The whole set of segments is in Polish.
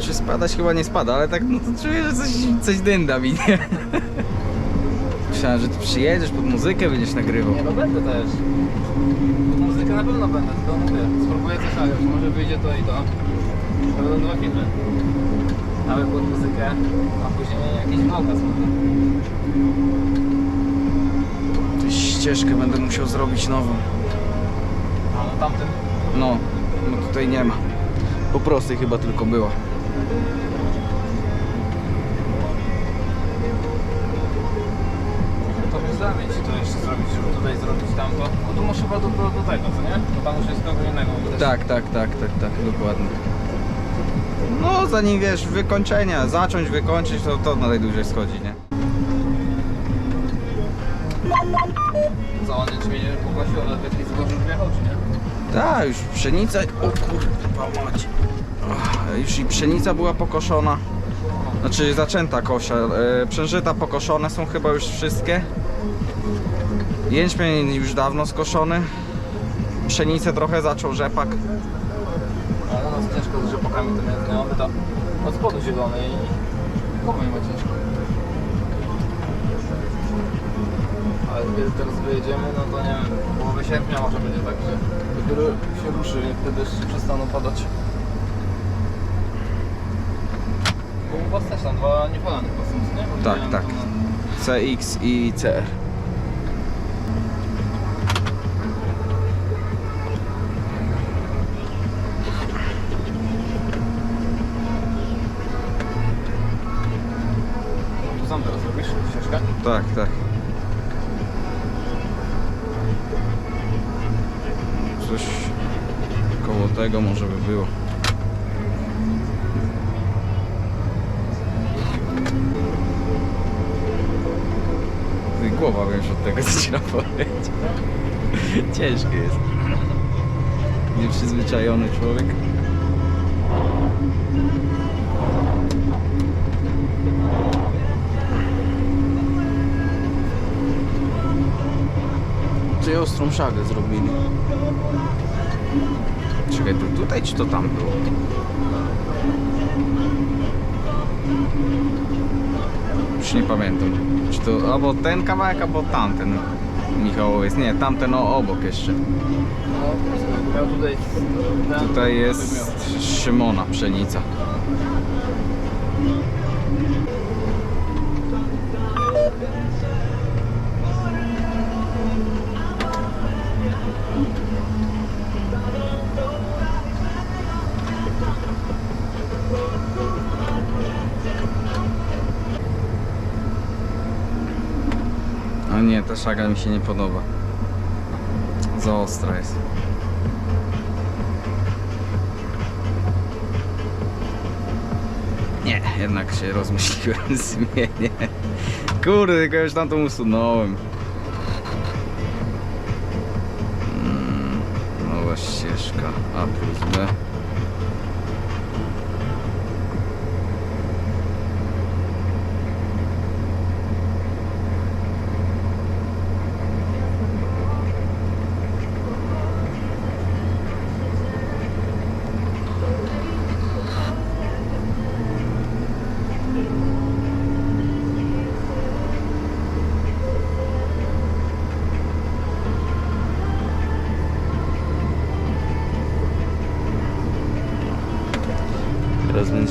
Czy spadać chyba nie spada, ale tak no to czuję, że coś, coś dynda mi, nie? Myślałem, że ty przyjedziesz pod muzykę, będziesz nagrywał. Nie no będę też. Pod muzykę na pewno będę, tylko mówię, spróbuję coś nagrać, może wyjdzie to i to. To będą dwa filmy. Nawet pod muzykę, a później jakiś może. Tę ścieżkę będę musiał zrobić nową. A no tamtym, No, no tutaj nie ma. Po prostej chyba tylko była. To by zrobić, to jeszcze zrobić, żeby tutaj zrobić tamto. No tu muszę chyba do, do, do tego, co nie? Bo tam już jest kogo innego. bo też- Tak, tak, tak, tak, tak, dokładnie. No, zanim wiesz, wykończenia, zacząć wykończyć, to to najdłużej schodzi, nie? Co, on czy mnie pogłosił, ale jakiś zbożów wjechał, czy nie? Tak, już pszenica, o kurwa mać. Już i pszenica była pokoszona. Znaczy zaczęta kosia. E, przężyta pokoszone są chyba już wszystkie. Jęczmień już dawno skoszony. Pszenicę trochę zaczął rzepak. No, u nas ciężko z rzepakami to jest, nie? Mamy to od spodu zielone i komu nie ma ciężko. Ale kiedy teraz wyjedziemy, no to nie wiem, połowy sierpnia może będzie tak, że dopiero się ruszy, jak te deszcze przestaną padać. Też tam dwa niepolane chyba są, nie? Bo Tak, tak. to na- CX i CR. Tu sam teraz robisz ścieżkę? Tak, tak. Coś koło tego może by było. I głowa wiesz od tego co trzeba powiedzieć. Ciężkie jest. Nieprzyzwyczajony człowiek. Czy ostrą szagę zrobili? Czekaj, to tutaj czy to tam było? Już nie pamiętam. Czy to albo ten kawałek, albo tamten Michałowiec. Nie, tamten o, obok jeszcze. Tutaj jest Szymona pszenica. Ta szaga mi się nie podoba. Za ostra jest. Nie, jednak się rozmyśliłem, zmienię. Kurde, tylko już tam usunąłem. Mm, Nowa ścieżka A plus B.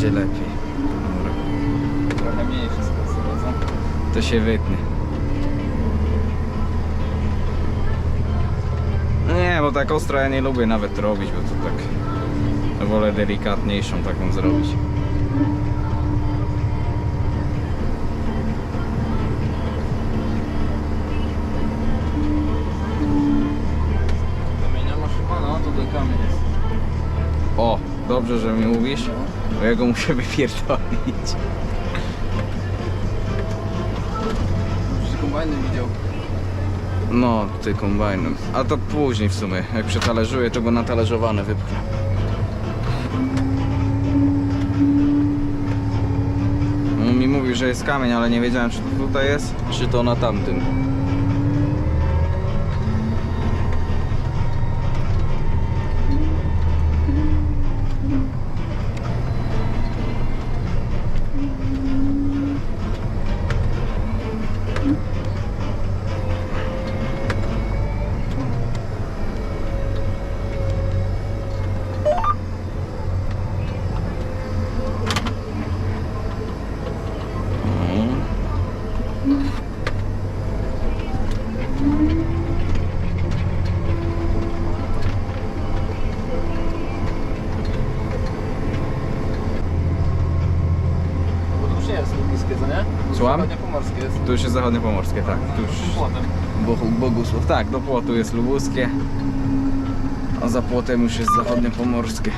będzie lepiej. Dobra, Trochę mniej wszystko to się wytnie. Nie, bo tak ostro ja nie lubię nawet robić, bo to tak... Wolę delikatniejszą taką zrobić. Kamienia masz chyba? No, tutaj kamień jest. O, dobrze, że mi mówisz, bo ja go muszę wypierdolić. Kombajny widział. No, tutaj kombajnem. A to później w sumie. Jak przetalezzuję, to go na talerzowane wypchnę. On mi mówił, że jest kamień, ale nie wiedziałem, czy to tutaj jest, czy to na tamtym. Już jest zachodnie pomorskie, tak. Tu już Bogusław. Tak, do płotu jest lubuskie. A za płotem już jest zachodnie pomorskie.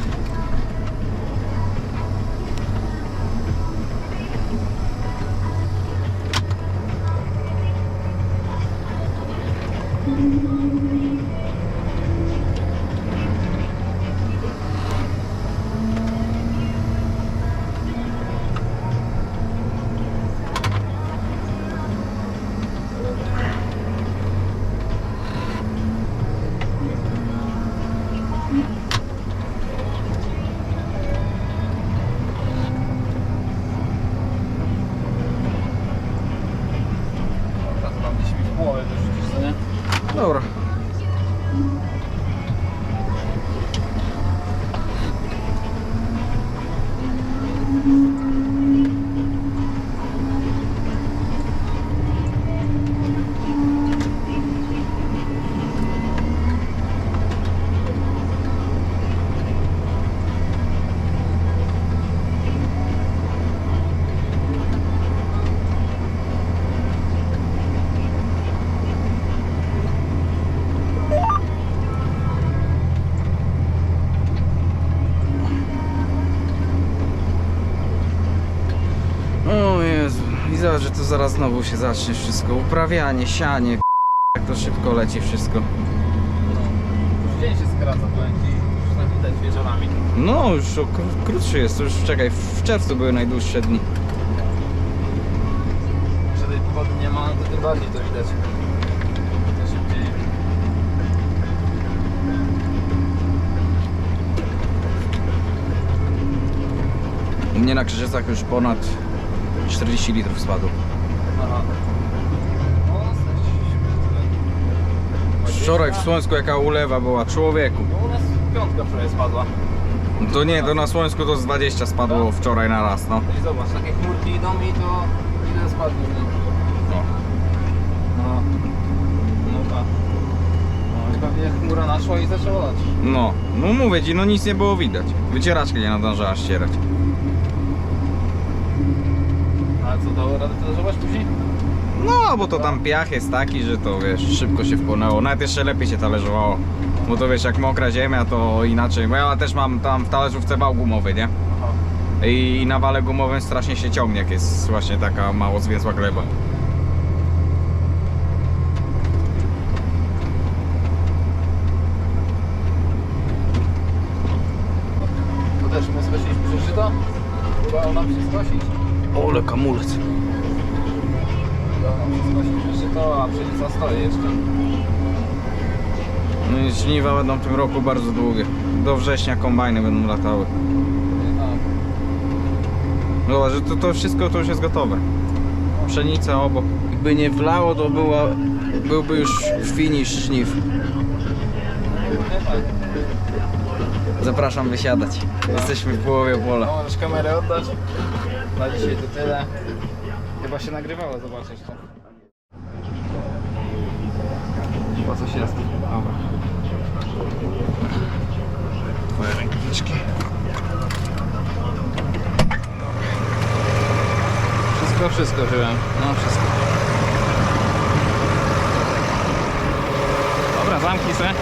Teraz tam gdzieś mi w połowę wyrzucisz, co nie? Dobra. O Jezu. I zobacz, że to zaraz znowu się zacznie wszystko. Uprawianie, sianie. Jak to szybko leci wszystko. No. Dzień się skraca, powiem ci. Już widać wieczorami. No, już o, kró- krótszy jest. Już czekaj, w czerwcu były najdłuższe dni. Że tej pogody nie ma, to tym bardziej to widać. To. U mnie na Krzyżycach już ponad 40 litrów spadło. No. Wczoraj w Słońsku jaka ulewa była, człowieku. No u nas piątka wczoraj spadła. To nie, to na Słońsku to z 20 spadło wczoraj na raz, no. I zobacz, takie chmurki idą i to ile spadnie. nie? no. No. No tak. No i pewnie chmura naszła i zaczęła lać. No, no mówię ci, no nic nie było widać. Wycieraczka nie nadążała ścierać. Ale co, dało radę zażować później? No, bo to tam piach jest taki, że to wiesz, szybko się wpłynęło. Nawet jeszcze lepiej się talerzowało. Bo to wiesz, jak mokra ziemia, to inaczej. Bo ja też mam tam w talerzówce wał gumowy, nie? Aha. I na wale gumowym strasznie się ciągnie, jak jest właśnie taka mało zwięzła gleba. To też my skosiliśmy przeżyto? Udało nam się skosić. Ole kamulec. Przeżyto, a pszenica stoi jeszcze. No i żniwa będą w tym roku bardzo długie. Do września kombajny będą latały. Zobacz, że to, to wszystko to już jest gotowe. Pszenica obok. Gdyby nie wlało, to była, byłby już finish żniw. Nie tak. Zapraszam wysiadać. Jesteśmy w połowie pola. No, możesz kamerę oddać. Na dzisiaj to tyle. Chyba się nagrywało, zobaczysz to. Chyba coś jest. Dobra. Twoje rękawiczki. Wszystko, wszystko wziąłem. No wszystko. Dobra, zamknij se.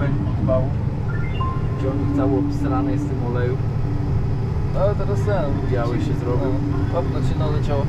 No od bału. Ciągnik cały obstrany jest z tym oleju. No ale teraz ten biały się zrobił. Opnąć się naleciało.